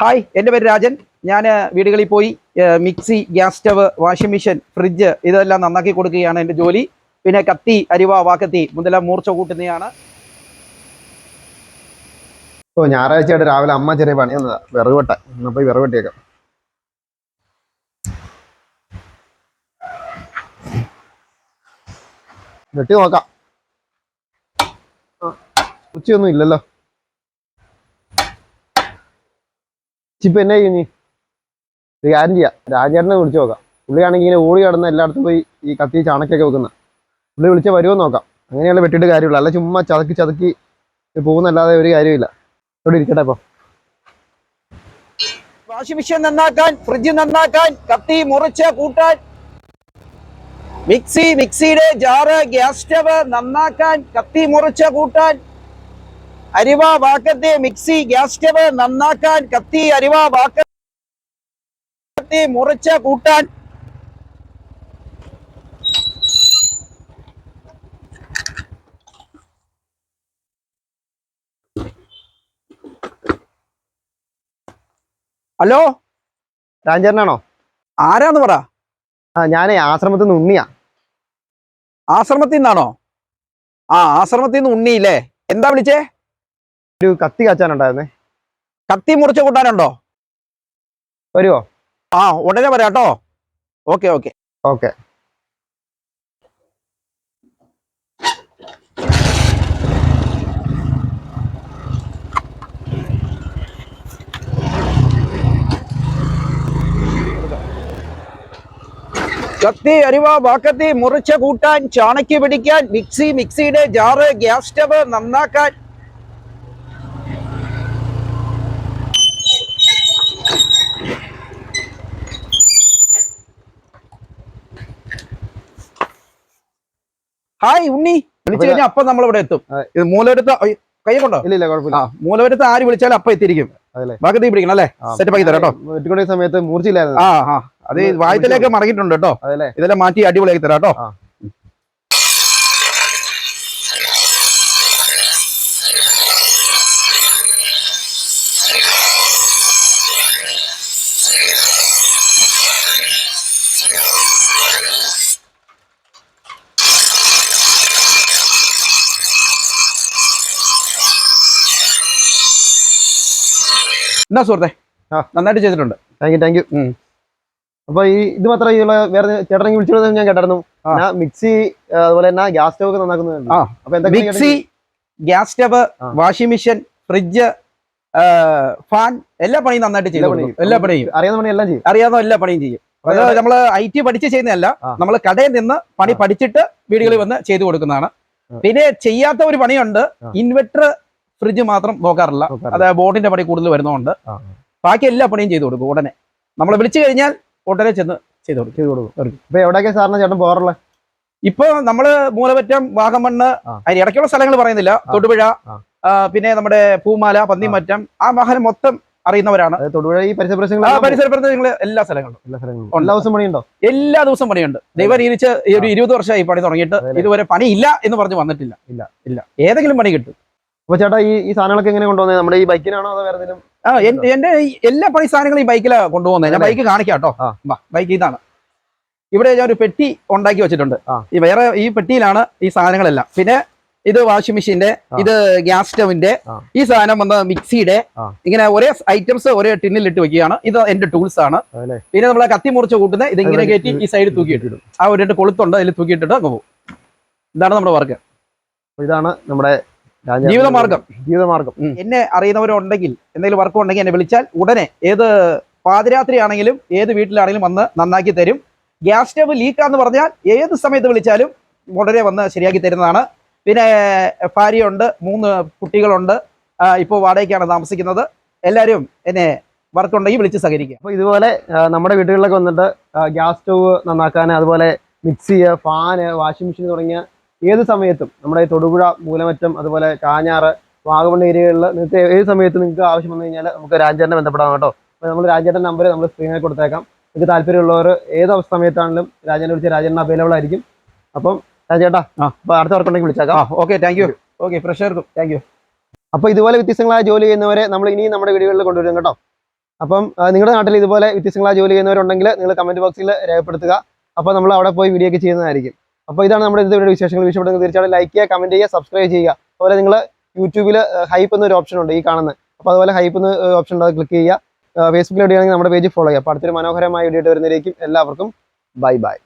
Hi എന്റെ പേര് രാജൻ. ഞാൻ വീടുകളിൽ പോയി mixie gas stove washing machine fridge ഇതെല്ലാം നന്നാക്കി കൊടുക്കുകയാണ് എന്റെ ജോലി. പിന്നെ കത്തി അരിവ വാക്കത്തി മുതലാം മൂർച്ച കൂട്ടുന്നതാണ്. ഓ ഞായറാഴ്ചയായിട്ട് രാവിലെ അമ്മ ചെറിയ പണി വന്നതാ വിറക് വെട്ടാൻ എന്നാ പോയി വിറക് വെട്ടി നോക്കാം. ഉച്ചയൊന്നും ഇല്ലല്ലോ. ഇപ്പൊ എന്നാ ചെയ്യുന്നു? ഒരു കാര്യം ചെയ്യാം. രാജേട്ടനെ വിളിച്ചു നോക്കാം. പുള്ളിയാണെങ്കിൽ ഇങ്ങനെ ഓടി കടന്ന് എല്ലായിടത്തും പോയി ഈ കത്തി ചാണക്കൊക്കെ വെക്കുന്ന. പുള്ളി വിളിച്ചാൽ വരുമോ നോക്കാം. അങ്ങനെയുള്ള വെട്ടിയിട്ട് കാര്യമില്ല അല്ല ചുമ്മാ ചതക്കി ചതക്കി പോകുന്നല്ലാതെ ഒരു കാര്യമില്ല ഇവിടെ ഇരിക്കട്ടെ അപ്പൊ വാഷിംഗ് മെഷീൻ നന്നാക്കാൻ ഫ്രിഡ്ജ് നന്നാക്കാൻ കത്തി മുറിച്ച് കൂട്ടാൻ. മിക്സി മിക്സിയുടെ ജാറ് ഗ്യാസ് സ്റ്റവ് നന്നാക്കാൻ കത്തി മുറിച്ച് കൂട്ടാൻ. അരിവ വാക്കത്തെ മിക്സി ഗ്യാസ് സ്റ്റവ് നന്നാക്കാൻ കത്തി അരിവ വാക്കത്തെ മുറിച്ച് കൂട്ടാൻ. ഹലോ? രാജേട്ടനാണോ ആരാന്ന് പറ? ആ ഞാനേ ആശ്രമത്തിൽ നിന്ന് ഉണ്ണിയാ. ആശ്രമത്തിൽ നിന്നാണോ ആ ആശ്രമത്തിൽ നിന്ന് ഉണ്ണിയില്ലേ? എന്താ വിളിച്ചേ? ഒരു കത്തി കാച്ചാനുണ്ടായിരുന്നേ. കത്തി മുറിച്ച് കൂട്ടാനുണ്ടോ? വരുമോ ആ ഉടനെ വരാം കേട്ടോ. Okay okay. ഓക്കെ. കത്തി അരിവ വാക്കത്തി മുറിച്ച് കൂട്ടാൻ ചാണക്കി പിടിക്കാൻ മിക്സി മിക്സിയുടെ ജാറ് ഗ്യാസ് സ്റ്റവ് നന്നാക്കാൻ. ഹായ് ഉണ്ണി. വിളിച്ചു കഴിഞ്ഞാൽ അപ്പൊ നമ്മൾ ഇവിടെ എത്തും ഇത് മൂലവരത്ത് കൈ കൊണ്ടോ? ഇല്ല ഇല്ല കുഴപ്പമില്ല. മൂലവരത്ത് ആര് വിളിച്ചാലും അപ്പൊ എത്തിയിരിക്കും. ബാക്കി പിടിക്കണം അല്ലേ? സെറ്റപ്പ് ആക്കി തരാം കേട്ടോ. സമയത്ത് മൂർച്ചയില്ലായിരുന്നു. ആ ആ. അത് വായത്തിലേക്ക് മടങ്ങിയിട്ടുണ്ട് കേട്ടോ. ഇതെല്ലാം മാറ്റി അടിപൊളിയാക്കി തരാം കേട്ടോ. എന്നാ സുഹൃത്തെ? നന്നായിട്ട് ചെയ്തിട്ടുണ്ട്. താങ്ക് യു താങ്ക് യു അപ്പൊ ഈ ഇത് മാത്രമേ വേറെ ചേട്ടനെ വിളിച്ചു ഞാൻ കേട്ടായിരുന്നു. മിക്സി അതുപോലെ തന്നെ ഗ്യാസ് സ്റ്റവ് ഒക്കെ നന്നാക്കുന്നുണ്ട് mixie gas stove washing machine fridge fan എല്ലാ പണിയും നന്നായിട്ട് ചെയ്യും എല്ലാ പണിയും. അറിയാവുന്ന പണി എല്ലാം ചെയ്യും. അറിയാവുന്ന എല്ലാ പണിയും ചെയ്യും. അത്. നമ്മൾ ഐ ടി പഠിച്ച് ചെയ്യുന്നതല്ല. നമ്മൾ നമ്മൾ കടയിൽ നിന്ന് പണി പഠിച്ചിട്ട് വീടുകളിൽ വന്ന് ചെയ്തു കൊടുക്കുന്നതാണ്. പിന്നെ ചെയ്യാത്ത ഒരു പണിയുണ്ട്. ഇൻവെർട്ടർ ഫ്രിഡ്ജ് മാത്രം നോക്കാറില്ല. അതായത് അത് ബോർഡിന്റെ പണി കൂടുതൽ വരുന്നതുകൊണ്ട് ബാക്കി എല്ലാ പണിയും ചെയ്തു കൊടുക്കും ഉടനെ. നമ്മൾ വിളിച്ചു കഴിഞ്ഞാൽ ഉടനെ ചെന്ന് ചെയ്തു കൊടുക്കും. ചെയ്ത് കൊടുക്കും. ഇപ്പൊ എവിടെയൊക്കെ സാറിന് ചേട്ടൻ പോകാറുള്ളത് ഇപ്പൊ നമ്മൾ മൂലപറ്റം വാഗമണ്ണ്. അതിന് ഇടയ്ക്കുള്ള സ്ഥലങ്ങൾ പറയുന്നില്ല. തൊടുപുഴ പിന്നെ നമ്മുടെ പൂമാല പന്നിമറ്റം ആ വാഹനം മൊത്തം അറിയുന്നവരാണ്. തൊടുപുഴ ഈ പരിസര പ്രദേശങ്ങൾ എല്ലാ സ്ഥലങ്ങളും എല്ലാ സ്ഥലങ്ങളും. എല്ലാ ദിവസം പണിയുണ്ടോ? എല്ലാ ദിവസവും പണിയുണ്ട്. ദൈവം രീതിച്ച് ഈ ഒരു ഇരുപത് വർഷമായി പണി തുടങ്ങിയിട്ട്? ഇതുവരെ പണിയില്ല എന്ന് പറഞ്ഞ് വന്നിട്ടില്ല. ഇല്ല. ഇല്ല. ഏതെങ്കിലും പണി കിട്ടും. അപ്പൊ ചേട്ടാ ഈ ഈ സാധനങ്ങളൊക്കെ എങ്ങനെ കൊണ്ടുവന്നത് നമ്മുടെ ഈ ബൈക്കിനാണോ അതോ വേറെ എന്തെങ്കിലും? ആ എൻ- എന്റെ ഈ എല്ലാ പണി സാധനങ്ങളും ഈ ബൈക്കിലാണ് കൊണ്ടുപോകുന്നത് ഞാൻ ബൈക്ക് കാണിക്കാം കേട്ടോ. ആ. വാ ബൈക്ക് ഇതാണ്. ഇവിടെ ഞാൻ ഒരു പെട്ടി ഉണ്ടാക്കി വെച്ചിട്ടുണ്ട്. ആ. ഈ വേറെ ഈ പെട്ടിയിലാണ് ഈ സാധനങ്ങളെല്ലാം. പിന്നെ ഇത് വാഷിംഗ് മെഷീന്റെ ആ. ഇത് ഗ്യാസ് സ്റ്റവിന്റെ ആ. ഈ സാധനം വന്ന മിക്സിയുടെ ആ. ഇങ്ങനെ ഒരേ ഐറ്റംസ് ഒരേ ടിന്നിൽ ഇട്ട് വെക്കുകയാണ്. ഇത് എന്റെ ടൂൾസ് ആണ്. അതല്ലേ? പിന്നെ നമ്മളെ കത്തി മുറിച്ച് കൂട്ടുന്നത് ഇത് ഇങ്ങനെ കയറ്റി ഈ സൈഡിൽ തൂക്കി തൂക്കിയിട്ടിടും ആ ഒരു രണ്ട് കൊളുത്തുണ്ട് അതിൽ തൂക്കിയിട്ടിട്ട് അങ്ങ് പോകും ഇതാണ് നമ്മുടെ വർക്ക്. അപ്പൊ ഇതാണ് നമ്മുടെ ജീവിതമാർഗം ജീവിതമാർഗം എന്നെ അറിയുന്നവരുണ്ടെങ്കിൽ എന്തെങ്കിലും വർക്ക് ഉണ്ടെങ്കിൽ എന്നെ വിളിച്ചാൽ ഉടനെ ഏത് പാതിരാത്രി ആണെങ്കിലും ഏത് വീട്ടിലാണെങ്കിലും വന്ന് നന്നാക്കി തരും. ഗ്യാസ് സ്റ്റവ് ലീക്കാന്ന് പറഞ്ഞാൽ ഏത് സമയത്ത് വിളിച്ചാലും ഉടനെ വന്ന് ശരിയാക്കി തരുന്നതാണ്. പിന്നെ ഭാര്യയുണ്ട് മൂന്ന് കുട്ടികളുണ്ട്. ഇപ്പോൾ വാടകയ്ക്കാണ് താമസിക്കുന്നത്. എല്ലാവരും എന്നെ വർക്ക് ഉണ്ടെങ്കിൽ വിളിച്ച് സഹകരിക്കുക. അപ്പോൾ ഇതുപോലെ നമ്മുടെ വീടുകളിലൊക്കെ വന്നിട്ട് ഗ്യാസ് സ്റ്റവ് നന്നാക്കാൻ അതുപോലെ മിക്സി ഫാന് വാഷിംഗ് മെഷീൻ തുടങ്ങിയ ഏത് സമയത്തും നമ്മുടെ ഈ തൊടുപുഴ മൂലമറ്റം അതുപോലെ കാഞ്ഞാറ് വാഗമൺ ഏരിയകളിൽ നിങ്ങൾക്ക് ഏത് സമയത്ത് നിങ്ങൾക്ക് ആവശ്യം വന്നു കഴിഞ്ഞാൽ നമുക്ക് രാജേട്ടനെ ബന്ധപ്പെടാം കേട്ടോ. അപ്പോൾ നമ്മൾ രാജേട്ടൻ നമ്പർ നമ്മൾ സ്ക്രീനിൽ കൊടുത്തേക്കാം. നിങ്ങൾക്ക് താല്പര്യമുള്ളവർ ഏത് സമയത്താണെങ്കിലും രാജേനെ വിളിച്ച് രാജേട്ടൻ അവൈലബിൾ ആയിരിക്കും. അപ്പം രാജേട്ടാ. അപ്പോൾ അടുത്ത വർക്കുണ്ടെങ്കിൽ വിളിച്ചേക്കാം. Okay thank you okay fresh thank you അപ്പോൾ ഇതുപോലെ വ്യത്യസ്തങ്ങളായ ജോലി ചെയ്യുന്നവരെ നമ്മൾ ഇനിയും നമ്മുടെ വീടുകളിൽ കൊണ്ടുവരും കേട്ടോ. അപ്പം നിങ്ങളുടെ നാട്ടിൽ ഇതുപോലെ വ്യത്യസ്തങ്ങളായ ജോലി ചെയ്യുന്നവരുണ്ടെങ്കിൽ നിങ്ങൾ കമന്റ് ബോക്സിൽ രേഖപ്പെടുത്തുക. അപ്പോൾ നമ്മൾ അവിടെ പോയി വീഡിയോ ഒക്കെ ചെയ്യുന്നതായിരിക്കും. അപ്പോൾ ഇതാണ് നമ്മുടെ ഇന്നത്തെ വിശേഷങ്ങൾ. വിഷയപ്പെടുന്നത് തീർച്ചയായിട്ടും ലൈക്ക് ചെയ്യുക കമന്റ് ചെയ്യുക സബ്സ്ക്രൈബ് ചെയ്യുക. അതുപോലെ നിങ്ങൾ യൂട്യൂബിൽ ഹൈപ്പ് എന്നൊരു ഓപ്ഷൻ ഉണ്ട് ഈ കാണുന്നത് അപ്പോൾ അതുപോലെ ഹൈപ്പ് എന്ന ഓപ്ഷൻ ഉണ്ട് അത് ക്ലിക്ക് ചെയ്യുക. ഫേസ്ബുക്കിൽ എവിടെയാണെങ്കിൽ നമ്മുടെ പേജ് ഫോളോ ചെയ്യുക. അപ്പോൾ അടുത്തൊരു മനോഹരമായ വീഡിയോ വരുന്നതിലേക്കും എല്ലാവർക്കും ബൈ ബൈ